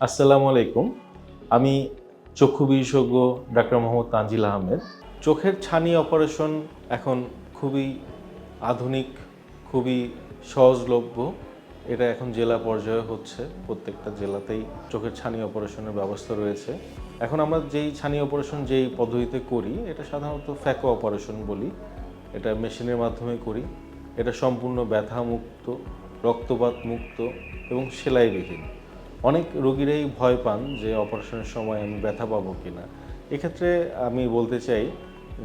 আসসালামু আলাইকুম। আমি চক্ষু বিশেষজ্ঞ ডাক্তার মোহাম্মদ তানজিল আহমেদ। চোখের ছানি অপারেশন এখন খুবই আধুনিক, খুবই সহজলভ্য। এটা এখন জেলা পর্যায়ে হচ্ছে। প্রত্যেকটা জেলাতেই চোখের ছানি অপারেশনের ব্যবস্থা রয়েছে। এখন আমরা যেই ছানি অপারেশন যেই পদ্ধতিতে করি, এটা সাধারণত ফ্যাকো অপারেশন বলি। এটা মেশিনের মাধ্যমে করি। এটা সম্পূর্ণ ব্যথা মুক্ত রক্তপাত মুক্ত এবং সেলাইবিহীন। অনেক রোগীরাই ভয় পান যে অপারেশনের সময় আমি ব্যথা পাবো কি না এক্ষেত্রে আমি বলতে চাই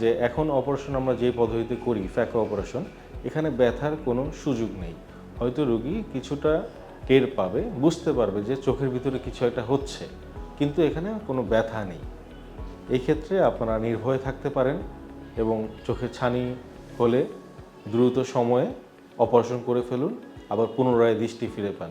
যে এখন অপারেশন আমরা যে পদ্ধতিতে করি, ফ্যাকো অপারেশন, এখানে ব্যথার কোনো সুযোগ নেই। হয়তো রোগী কিছুটা টের পাবে, বুঝতে পারবে যে চোখের ভিতরে কিছু একটা হচ্ছে, কিন্তু এখানে কোনো ব্যথা নেই। এই ক্ষেত্রে আপনারা নির্ভয়ে থাকতে পারেন এবং চোখের ছানি হলে দ্রুত সময়ে অপারেশন করে ফেলুন, আবার পুনরায় দৃষ্টি ফিরে পান।